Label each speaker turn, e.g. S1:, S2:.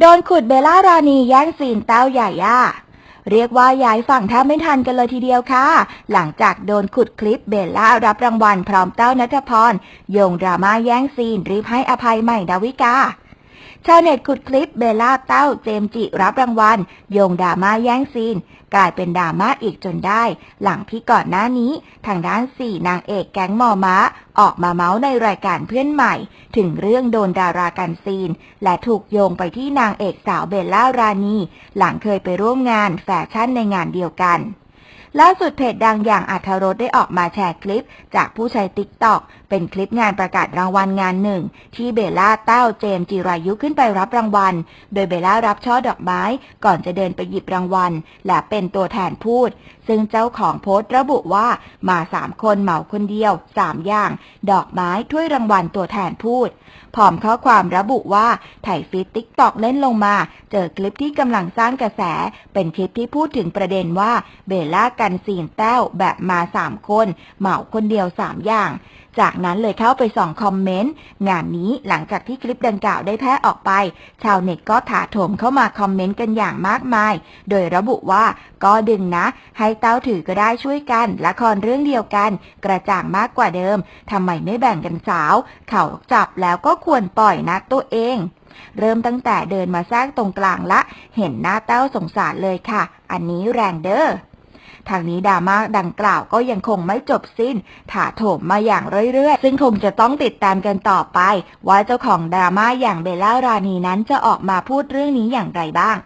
S1: โดนขุดเบลล่ารานีแย่งซีนเต้าใหญ่ย่าเรียกว่าย้ายฝั่งแทบไม่ทันกันเลยทีเดียวค่ะ หลังจากโดนขุดคลิปเบลล่ารับรางวัลพร้อมเต้านัทพรโยงดราม่าแย่งซีนรีบให้อภัยใหม่ดาวิกา ชาวเน็ตขุดคลิปเบลล่าเต้าเจมจิรับรางวัล โยงดราม่าแย่งซีน กลายเป็นดราม่าอีกจนได้ หลังที่ก่อนหน้านี้ ทางด้านสี่นางเอกแก๊งมอม้า ออกมาเมาส์ในรายการเพื่อนใหม่ ถึงเรื่องโดนดารากันซีน และถูกโยงไปที่นางเอกสาวเบลล่ารานี หลังเคยไปร่วมงานแฟชั่นในงานเดียวกัน ล่าสุดเพจดังอย่างอัธรสได้ออกมาแชร์คลิป จากผู้ใช้ติ๊กต็อกเป็นคลิปงานประกาศรางวัลงานหนึ่ง ที่เบลล่าเต้าเจมจิรายุขึ้นไปรับรางวัล โดยเบลล่ารับช่อดอกไม้ ก่อนจะเดินไปหยิบรางวัล และเป็นตัวแทนพูด ซึ่งเจ้าของโพสต์ระบุว่ามาสามคนเหมาคนเดียวสามอย่าง ดอกไม้ถ้วยรางวัลตัวแทนพูดพร้อมข้อความระบุว่าไถ่ฟีดติ๊กตอกเล่นลงมา เจอคลิปที่กำลังสร้างกระแส เป็นคลิปที่พูดถึงประเด็นว่าเบลล่ากันซีนแต้วแบบมาสามคน เหมาคนเดียวสามอย่าง จากนั้นเลยเข้าไปส่องคอมเมนต์ งานนี้หลังจากที่คลิปดังกล่าวได้แพร่ออกไป ชาวเน็ตก็ถาโถมเข้ามาคอมเมนต์กันอย่างมากมาย โดยระบุว่าก็ดึงนะ ให้เต้าถือก็ได้ช่วยกัน ละครเรื่องเดียวกัน กระจ่างมากกว่าเดิมทำไมไม่แบ่งกันสาว เขาจับแล้วก็ควรปล่อยนะตัวเองเริ่มตั้งแต่เดินมาสร้างตรงกลางละ เห็นหน้าเต้าสงสารเลยค่ะ อันนี้แรงเด้อ ทางนี้ดราม่าดังกล่าวก็ยังคงไม่จบสิ้น ถาโถมมาอย่างเรื่อยๆ ซึ่งคงจะต้องติดตามกันต่อไป ว่าเจ้าของดราม่าอย่างเบลล่ารานีนั้นจะออกมาพูดเรื่องนี้อย่างไรบ้าง